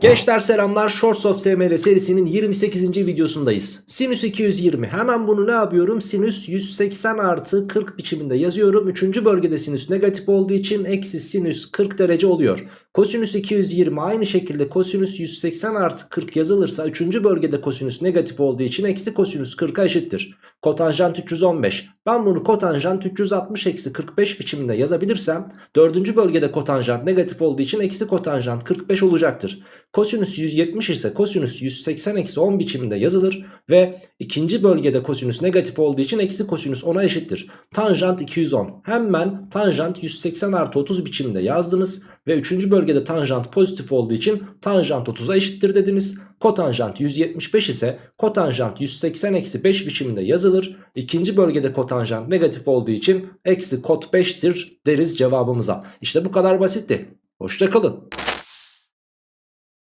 Gençler selamlar Shorts of SML serisinin 28. videosundayız. Sinüs 220 hemen bunu ne yapıyorum? Sinüs 180 artı 40 biçiminde yazıyorum. Üçüncü bölgede sinüs negatif olduğu için eksi sinüs 40 derece oluyor. Kosinüs 220 aynı şekilde kosinüs 180 artı 40 yazılırsa üçüncü bölgede kosinüs negatif olduğu için eksi kosinüs 40'a eşittir. Kotanjant 315. Ben bunu kotanjant 360 eksi 45 biçiminde yazabilirsem dördüncü bölgede kotanjant negatif olduğu için eksi kotanjant 45 olacaktır. Kosinüs 170 ise kosinüs 180 eksi 10 biçiminde yazılır ve ikinci bölgede kosinüs negatif olduğu için eksi kosinüs 10'a eşittir. Tanjant 210 hemen tanjant 180 artı 30 biçiminde yazdınız ve üçüncü bölgede tanjant pozitif olduğu için tanjant 30'a eşittir dediniz. Kotanjant 175 ise kotanjant 180 eksi 5 biçiminde yazılır. İkinci bölgede kotanjant negatif olduğu için eksi kot 5'tir deriz cevabımıza. İşte bu kadar basitti. Hoşçakalın.